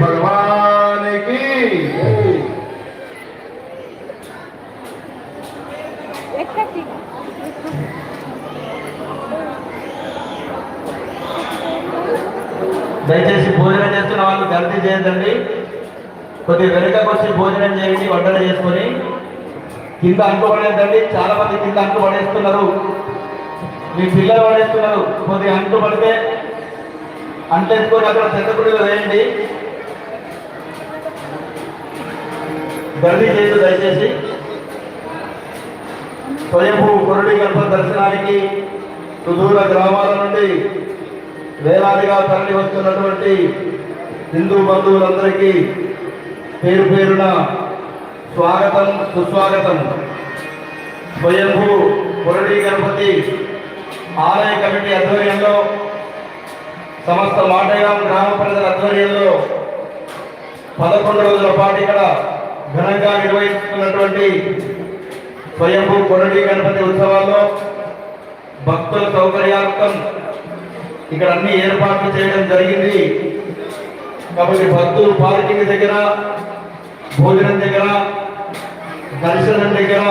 భగవానికి దయచేసి భోజనం చేస్తున్న వాళ్ళు గల్తీ చేయదండి కొద్దిగా వెనుకకు వచ్చి భోజనం చేయండి వంటలు చేసుకొని. కింద అంటుపడేద్దండి చాలా మంది కింద అంటు పడేస్తున్నారు మీ పిల్లలు పడేస్తున్నారు. కొద్దిగా అంటు పడితే అంటేసుకొని అక్కడ చెత్తకుడిగా వేయండి. గల్తీ చేసి దయచేసి స్వయంభూ కొరడి గర్భ దర్శనానికి సుదూర గ్రామాల నుండి వేలాదిగా తరలి వస్తున్నటువంటి హిందూ బంధువులందరికీ పేరు పేరున స్వాగతం సుస్వాగతం. స్వయంభూ కొరడి గణపతి ఆలయ కమిటీ ఆధ్వర్యంలో సమస్త మాటగాం గ్రామ ప్రజల ఆధ్వర్యంలో పదకొండు రోజుల పాటు ఇక్కడ ఘనంగా నిర్వహిస్తున్నటువంటి స్వయంభూ కొరడి గణపతి ఉత్సవాల్లో భక్తుల సౌకర్యార్థం ఇక్కడ అన్ని ఏర్పాట్లు చేయడం జరిగింది. కాబట్టి భక్తులు పార్కింగ్ దగ్గర భోజనం దగ్గర పరిశ్రమ దగ్గర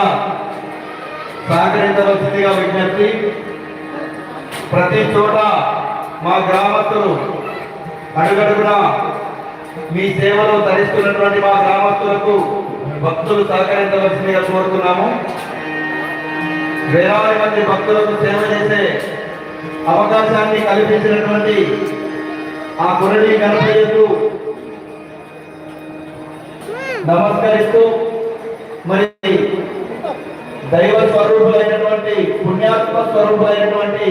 సహకరించవలసిందిగా విజ్ఞప్తి ప్రతి చోట మా గ్రామస్తులు అడుగడుగున మీ సేవలో ధరిస్తున్నటువంటి మా గ్రామస్తులకు భక్తులు సహకరించవలసిందిగా కోరుతున్నాము. వేలాది మంది భక్తులకు సేవ చేసే అవకాశాన్ని కల్పించినటువంటి ఆ కురడి గణపయ్యకు నమస్కరిస్తూ మరి దైవ స్వరూపులైనటువంటి పుణ్యాత్మ స్వరూపులైనటువంటి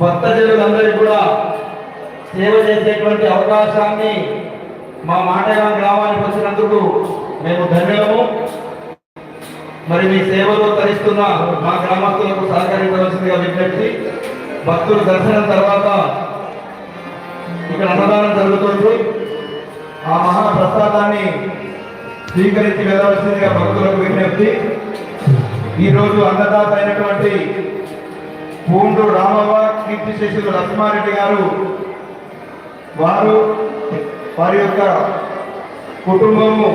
భక్తజనులందరికీ కూడా సేవ చేసేటువంటి అవకాశాన్ని మా మాటగా గ్రామానికి వచ్చినందుకు మేము ధన్యము మరి మీ సేవలో తరిస్తున్న మా గ్రామస్తులకు సహకరించవలసిందిగా విజ్ఞప్తి. భక్తులు దర్శనం తర్వాత ఇక్కడ అన్నదానం జరుగుతుంది. ఆ మహాప్రసాదాన్ని స్వీకరించి వెళ్ళవలసిందిగా భక్తులకు విజ్ఞప్తి. ఈరోజు అన్నదాత అయినటువంటి పూండు రామవ్వ కీర్తి శిష్యులు లక్ష్మారెడ్డి గారు వారు వారి యొక్క కుటుంబము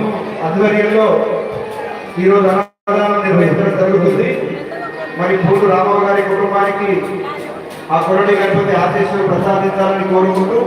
ఆధ్వర్యంలో ఈరోజు అన్నదానం నిర్వహించడం జరుగుతుంది. మరి పూడు రామవ్వ గారి కుటుంబానికి ఆ కొరడి గణపతి ఆశీస్సులు ప్రసాదించాలని కోరుకుంటూ